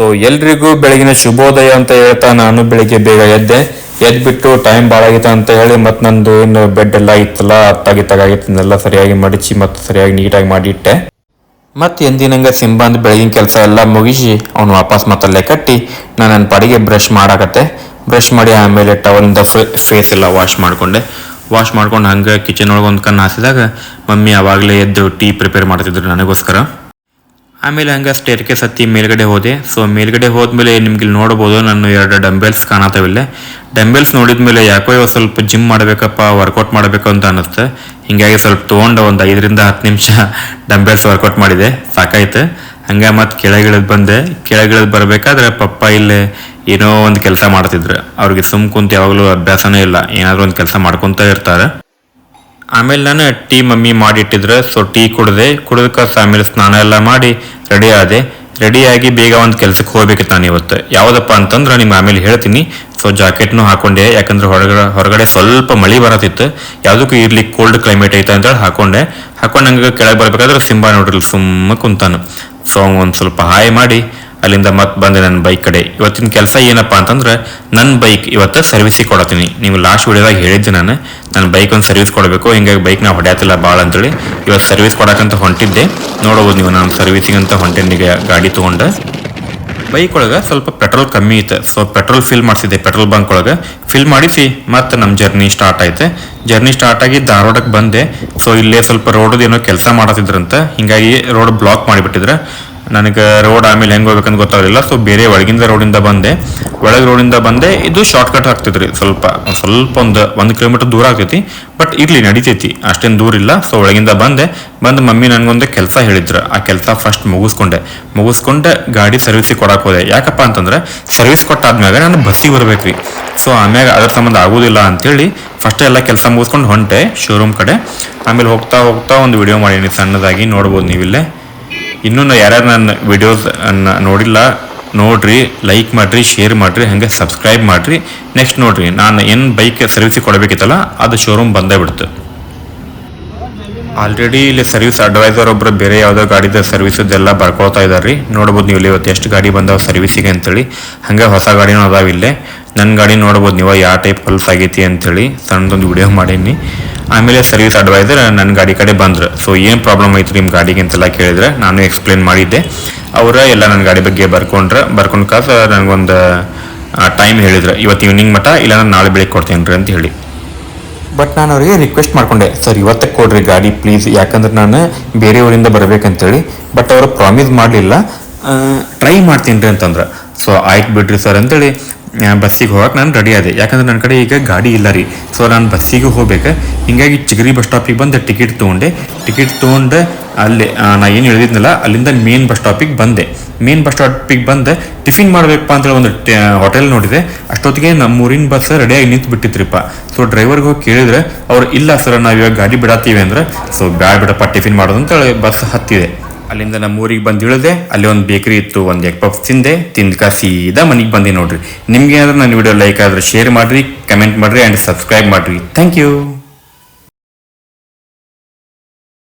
So ಎಲ್ರಿಗೂ ಬೆಳಗಿನ ಶುಭೋದಯ ಅಂತ ಹೇಳ್ತಾ ನಾನು ಬೆಳಿಗ್ಗೆ ಬೇಗ ಎದ್ದೆ. ಎದ್ಬಿಟ್ಟು ಟೈಮ್ ಭಾಳ ಆಗಿತ್ತು ಅಂತ ಹೇಳಿ ಮತ್ತು ನಂದು ಏನು ಬೆಡ್ ಎಲ್ಲ ಇತ್ತಲ್ಲ, ಅತ್ತಾಗಿ ತಗಾಗಿತ್ತು ಅದನ್ನೆಲ್ಲ ಸರಿಯಾಗಿ ಮಡಚಿ ಮತ್ತು ಸರಿಯಾಗಿ ನೀಟಾಗಿ ಮಾಡಿಟ್ಟೆ. ಮತ್ತು ಎಂದಿನಂಗ ಸಿಂಬಂದ್ ಬೆಳಗಿನ ಕೆಲಸ ಎಲ್ಲ ಮುಗಿಸಿ ಅವ್ನು ವಾಪಸ್ ಮತ್ತಲ್ಲೇ ಕಟ್ಟಿ ನಾನು ನನ್ನ ಪಾಡಿಗೆ ಬ್ರಷ್ ಮಾಡಾಕತ್ತೆ. ಬ್ರಷ್ ಮಾಡಿ ಆಮೇಲೆ ಟವಲಿಂದ ಫೇಸ್ ಎಲ್ಲ ವಾಶ್ ಮಾಡಿಕೊಂಡೆ. ವಾಶ್ ಮಾಡ್ಕೊಂಡು ಹಂಗೆ ಕಿಚನ್ ಒಳಗೆ ಒಂದು ಕಣ್ಣು ಹಾಸಿದಾಗ ಮಮ್ಮಿ ಅವಾಗಲೇ ಎದ್ದು ಟೀ ಪ್ರಿಪೇರ್ ಮಾಡ್ತಿದ್ರು ನನಗೋಸ್ಕರ. ಆಮೇಲೆ ಹಂಗೆ ಸ್ಟೇರ್ ಕೇಸ್ ಹತ್ತಿ ಮೇಲ್ಗಡೆ ಹೋದೆ. ಸೊ ಮೇಲ್ಗಡೆ ಹೋದ್ಮೇಲೆ ನಿಮ್ಗೆ ಇಲ್ಲಿ ನೋಡ್ಬೋದು, ನಾನು ಎರಡು ಡಂಬೆಲ್ಸ್ ಕಾಣತಾವಿಲ್ಲ ಡಂಬೆಲ್ಸ್ ನೋಡಿದ್ಮೇಲೆ ಯಾಕೋ ಇವಾಗ ಸ್ವಲ್ಪ ಜಿಮ್ ಮಾಡಬೇಕಪ್ಪ ವರ್ಕೌಟ್ ಮಾಡಬೇಕು ಅಂತ ಅನ್ನಿಸ್ತು ಹಿಂಗಾಗಿ ಸ್ವಲ್ಪ ತೊಗೊಂಡು ಒಂದು ಐದರಿಂದ ಹತ್ತು ನಿಮಿಷ ಡಂಬೆಲ್ಸ್ ವರ್ಕೌಟ್ ಮಾಡಿದೆ. ಸಾಕಾಯ್ತು. ಹಂಗೆ ಮತ್ತು ಕೆಳಗಿಳಿದು ಬಂದೆ. ಕೆಳಗಿಳಿದು ಬರಬೇಕಾದ್ರೆ ಪಪ್ಪ ಇಲ್ಲಿ ಏನೋ ಒಂದು ಕೆಲಸ ಮಾಡ್ತಿದ್ರು. ಅವ್ರಿಗೆ ಸುಮ್ ಕುಂತ ಯಾವಾಗಲೂ ಅಭ್ಯಾಸನೇ ಇಲ್ಲ. ಏನಾದರೂ ಒಂದು ಕೆಲಸ ಮಾಡ್ಕೊತ ಇರ್ತಾರೆ. ಆಮೇಲೆ ನಾನು ಟೀ ಮಮ್ಮಿ ಮಾಡಿಟ್ಟಿದ್ರೆ. ಸೊ ಟೀ ಕುಡ್ದೆ. ಕುಡಿದಕ್ಕೆ ಆಮೇಲೆ ಸ್ನಾನ ಎಲ್ಲ ಮಾಡಿ ರೆಡಿ ಆದೆ. ರೆಡಿಯಾಗಿ ಬೇಗ ಒಂದು ಕೆಲ್ಸಕ್ಕೆ ಹೋಗ್ಬೇಕಿತ್ತು ನಾನು ಇವತ್ತು. ಯಾವುದಪ್ಪ ಅಂತಂದ್ರೆ ನಿಮ್ಗೆ ಆಮೇಲೆ ಹೇಳ್ತೀನಿ. ಸೊ ಜಾಕೆಟ್ನು ಹಾಕೊಂಡೆ. ಯಾಕಂದ್ರೆ ಹೊರಗಡೆ ಹೊರಗಡೆ ಸ್ವಲ್ಪ ಮಳಿ ಬರತಿತ್ತು ಯಾವುದಕ್ಕೂ ಇರ್ಲಿ ಕೋಲ್ಡ್ ಕ್ಲೈಮೇಟ್ ಐತೆ ಅಂತೇಳಿ ಹಾಕೊಂಡೆ. ಹಾಕೊಂಡು ನಂಗೆ ಕೆಳಗೆ ಬರ್ಬೇಕಾದ್ರೆ ಸಿಂಬಾ ನೋಡ್ರಿ ಸುಮ್ಮ ಕುಂತಾನು. ಸೊ ಒಂದು ಸ್ವಲ್ಪ ಹಾಯ್ ಮಾಡಿ. ಅಲ್ಲಿಂದ ಮತ್ತೆ ಬಂದೆ ನನ್ನ ಬೈಕ್ ಕಡೆ. ಇವತ್ತಿನ ಕೆಲಸ ಏನಪ್ಪ ಅಂತಂದ್ರೆ ನನ್ನ ಬೈಕ್ ಇವತ್ತು ಸರ್ವಿಸಿಗೆ ಕೊಡತ್ತೀನಿ ನೀವು ಲಾಸ್ಟ್ ವಿಡಿಯೋದಾಗ ಹೇಳಿದ್ದೆ ನಾನು ನನ್ನ ಬೈಕ್ ಒಂದು ಸರ್ವಿಸ್ ಕೊಡಬೇಕು, ಹಿಂಗಾಗಿ ಬೈಕ್ ನಾವು ಹೊಡ್ಯಾತಿಲ್ಲ ಭಾಳ ಅಂತೇಳಿ. ಇವತ್ತು ಸರ್ವಿಸ್ ಕೊಡಕ್ಕಂತ ಹೊಂಟಿದ್ದೆ. ನೋಡ್ಬೋದು ನೀವು ನಾನು ಸರ್ವಿಸಿಗಂತ ಅಂತ ಹೊಂಟೇನಿ, ಈಗ ಗಾಡಿ ತೊಗೊಂಡು. ಬೈಕ್ ಒಳಗೆ ಸ್ವಲ್ಪ ಪೆಟ್ರೋಲ್ ಕಮ್ಮಿ ಇತ್ತು ಸೊ ಪೆಟ್ರೋಲ್ ಫಿಲ್ ಮಾಡಿಸಿದ್ದೆ ಪೆಟ್ರೋಲ್ ಬಂಕ್ ಒಳಗೆ. ಫಿಲ್ ಮಾಡಿಸಿ ಮತ್ತೆ ನಮ್ಮ ಜರ್ನಿ ಸ್ಟಾರ್ಟ್ ಆಯ್ತು. ಜರ್ನಿ ಸ್ಟಾರ್ಟ್ ಆಗಿ ಧಾರವಾಡಕ್ಕೆ ಬಂದೆ. ಸೊ ಇಲ್ಲೇ ಸ್ವಲ್ಪ ರೋಡ್ ಏನೋ ಕೆಲಸ ಮಾಡತ್ತಿದ್ರಂತ. ಹಿಂಗಾಗಿ ರೋಡ್ ಬ್ಲಾಕ್ ಮಾಡಿಬಿಟ್ಟಿದ್ರೆ. ನನಗೆ ರೋಡ್ ಆಮೇಲೆ ಹೆಂಗೆ ಹೋಗ್ಬೇಕಂತ ಗೊತ್ತಾಗಲಿಲ್ಲ. ಸೊ ಬೇರೆ ಒಳಗಿಂದ ರೋಡಿಂದ ಬಂದೆ. ಒಳಗೆ ರೋಡಿಂದ ಬಂದೆ. ಇದು ಶಾರ್ಟ್ ಕಟ್ ಆಗ್ತೈತ್ರಿ ಸ್ವಲ್ಪ ಸ್ವಲ್ಪ ಒಂದು ಒಂದು ಕಿಲೋಮೀಟರ್ ದೂರ ಆಗ್ತೈತಿ. ಬಟ್ ಇರ್ಲಿ, ನಡಿತೈತಿ. ಅಷ್ಟೇನು ದೂರ ಇಲ್ಲ. ಸೊ ಒಳಗಿಂದ ಬಂದೆ. ಬಂದು ಮಮ್ಮಿ ನನಗೊಂದು ಕೆಲಸ ಹೇಳಿದ್ರು. ಆ ಕೆಲಸ ಫಸ್ಟ್ ಮುಗಿಸ್ಕೊಂಡೆ. ಮುಗಿಸ್ಕೊಂಡೆ ಗಾಡಿ ಸರ್ವಿಸಿಗೆ ಕೊಡಕ್ಕೆ ಹೋದೆ. ಯಾಕಪ್ಪ ಅಂತಂದ್ರೆ ಸರ್ವಿಸ್ ಕೊಟ್ಟಾದ್ಮ್ಯಾಗ ನಾನು ಬಸ್ಸಿಗೆ ಬರ್ಬೇಕ್ರಿ. ಸೊ ಆಮ್ಯಾಗ ಅದ್ರ ಸಂಬಂಧ ಆಗೋದಿಲ್ಲ ಅಂತೇಳಿ ಫಸ್ಟ್ ಎಲ್ಲ ಕೆಲಸ ಮುಗಿಸ್ಕೊಂಡು ಹೊಂಟೆ ಶೋರೂಮ್ ಕಡೆ. ಆಮೇಲೆ ಹೋಗ್ತಾ ಹೋಗ್ತಾ ಒಂದು ವಿಡಿಯೋ ಮಾಡೀನಿ ಸಣ್ಣದಾಗಿ ನೋಡ್ಬೋದು ನೀವಿಲ್ಲೇ. ಇನ್ನೂ ಯಾರ್ಯಾರು ನನ್ನ ವಿಡಿಯೋಸ್ ನೋಡಿಲ್ಲ, ನೋಡ್ರಿ ಲೈಕ್ ಮಾಡ್ರಿ ಶೇರ್ ಮಾಡ್ರಿ, ಹಂಗೆ ಸಬ್ಸ್ಕ್ರೈಬ್ ಮಾಡ್ರಿ. ನೆಕ್ಸ್ಟ್ ನೋಡ್ರಿ, ನಾನು ಏನು ಬೈಕ್ ಸರ್ವಿಸಿಗೆ ಕೊಡಬೇಕಿತ್ತಲ್ಲ, ಅದು ಶೋರೂಮ್ ಬಂದೇ ಬಿಡ್ತು. ಆಲ್ರೆಡಿ ಇಲ್ಲಿ ಸರ್ವಿಸ್ ಅಡ್ವೈಸರ್ ಒಬ್ರು ಬೇರೆ ಯಾವುದೋ ಗಾಡಿದ ಸರ್ವಿಸದೆಲ್ಲ ಬರ್ಕೊಳ್ತಾ ಇದಾರೆ ನೋಡ್ಬೋದು ನೀವು ಇಲ್ಲಿ ಇವತ್ತು ಎಷ್ಟು ಗಾಡಿ ಬಂದಾವ ಸರ್ವಿಸಿಗೆ ಅಂತೇಳಿ. ಹಂಗೆ ಹೊಸ ಗಾಡಿನೂ ಅದಾವ ಇಲ್ಲೇ. ನನ್ನ ಗಾಡಿ ನೋಡ್ಬೋದು ನೀವು ಯಾವ ಟೈಪ್ ಪಲ್ಸ್ ಆಗೈತಿ ಅಂತೇಳಿ ಸಣ್ಣದೊಂದು ವಿಡಿಯೋ ಮಾಡೀನಿ. ಆಮೇಲೆ ಸರ್ವಿಸ್ ಅಡ್ವೈಸರ್ ನನ್ನ ಗಾಡಿ ಕಡೆ ಬಂದ್ರು. ಸೊ ಏನು ಪ್ರಾಬ್ಲಮ್ ಐತ್ರಿ ನಿಮ್ಮ ಗಾಡಿಗೆ ಅಂತೆಲ್ಲ ಕೇಳಿದ್ರೆ ನಾನು ಎಕ್ಸ್ಪ್ಲೇನ್ ಮಾಡಿದ್ದೆ. ಅವರ ಎಲ್ಲ ನನ್ನ ಗಾಡಿ ಬಗ್ಗೆ ಬರ್ಕೊಂಡ್ರೆ, ಬರ್ಕೊಂಡು ಕಾಸ ನನಗೊಂದು ಟೈಮ್ ಹೇಳಿದ್ರು. ಇವತ್ತು ಈವ್ನಿಂಗ್ ಮಟ್ಟ ಇಲ್ಲ ನಾನು ನಾಳೆ ಬೆಳಿಗ್ಗೆ ಕೊಡ್ತೇನೆ ರೀ ಅಂತ ಹೇಳಿ. ಬಟ್ ನಾನು ಅವರಿಗೆ ರಿಕ್ವೆಸ್ಟ್ ಮಾಡ್ಕೊಂಡೆ ಸರ್ ಇವತ್ತಕ್ಕೆ ಕೊಡ್ರಿ ಗಾಡಿ ಪ್ಲೀಸ್ ಯಾಕಂದ್ರೆ ನಾನು ಬೇರೆ ಊರಿಂದ ಬರ್ಬೇಕಂತೇಳಿ ಬಟ್ ಅವರು ಪ್ರಾಮಿಸ್ ಮಾಡಲಿಲ್ಲ. ಟ್ರೈ ಮಾಡ್ತೀನಿ ರೀ ಅಂತಂದ್ರೆ. ಸೊ ಆಯ್ತು ಬಿಡ್ರಿ ಸರ್ ಅಂತೇಳಿ ಬಸ್ಸಿಗೆ ಹೋಗಕ್ಕೆ ನಾನು ರೆಡಿ ಆದೆ. ಯಾಕಂದ್ರೆ ನನ್ನ ಕಡೆ ಈಗ ಗಾಡಿ ಇಲ್ಲ ರೀ. ಸೊ ನಾನು ಬಸ್ಸಿಗೆ ಹೋಗ್ಬೇಕು. ಹಿಂಗಾಗಿ ಚಿಗರಿ ಬಸ್ ಸ್ಟಾಪಿಗೆ ಬಂದು ಟಿಕೆಟ್ ತೊಗೊಂಡೆ. ಟಿಕೆಟ್ ತೊಗೊಂಡು ಅಲ್ಲಿ ನಾನು ಏನು ಹೇಳಿದ್ನಲ್ಲ, ಅಲ್ಲಿಂದ ಮೇನ್ ಬಸ್ ಸ್ಟಾಪಿಗೆ ಬಂದೆ. ಮೇನ್ ಬಸ್ ಸ್ಟಾಪಿಗೆ ಬಂದು. ಟಿಫಿನ್ ಮಾಡ್ಬೇಕಪ್ಪ ಅಂತೇಳಿ ಒಂದು ಹೋಟೆಲ್ ನೋಡಿದೆ. ಅಷ್ಟೊತ್ತಿಗೆ ನಮ್ಮೂರಿನ ಬಸ್ ರೆಡಿಯಾಗಿ ನಿಂತು ಬಿಟ್ಟಿತ್ರಿಪ್ಪ ಸೊ ಡ್ರೈವರ್ಗೆ ಹೋಗಿ ಕೇಳಿದ್ರೆ, ಅವ್ರು, ಇಲ್ಲ ಸರ್ ನಾವು ಇವಾಗ ಗಾಡಿ ಬಿಡಾತೀವಿ ಅಂದ್ರೆ ಸೊ ಬ್ಯಾಡ ಬಿಡಪ್ಪ, ಟಿಫಿನ್ ಮಾಡೋದು ಅಂತೇಳಿ ಬಸ್ ಹತ್ತಿದೆ. ಅಲ್ಲಿಂದ ನಮ್ಮ ಊರಿಗೆ ಬಂದು ಇಳಿದೆ. ಅಲ್ಲಿ ಒಂದು ಬೇಕರಿ ಇತ್ತು, ಒಂದು ಎಗ್ ಪಫ್ ತಿಂದೆ. ತಿಂದ್ಕ ಸೀದಾ ಮನೆಗೆ ಬಂದೆ ನೋಡ್ರಿ. ನಿಮ್ಗೆ ಏನಾದ್ರೂ ನನ್ನ ವಿಡಿಯೋ ಲೈಕ್ ಆದ್ರೆ ಶೇರ್ ಮಾಡ್ರಿ ಕಮೆಂಟ್ ಮಾಡ್ರಿ ಆ್ಯಂಡ್ ಸಬ್ಸ್ಕ್ರೈಬ್ ಮಾಡ್ರಿ. Thank you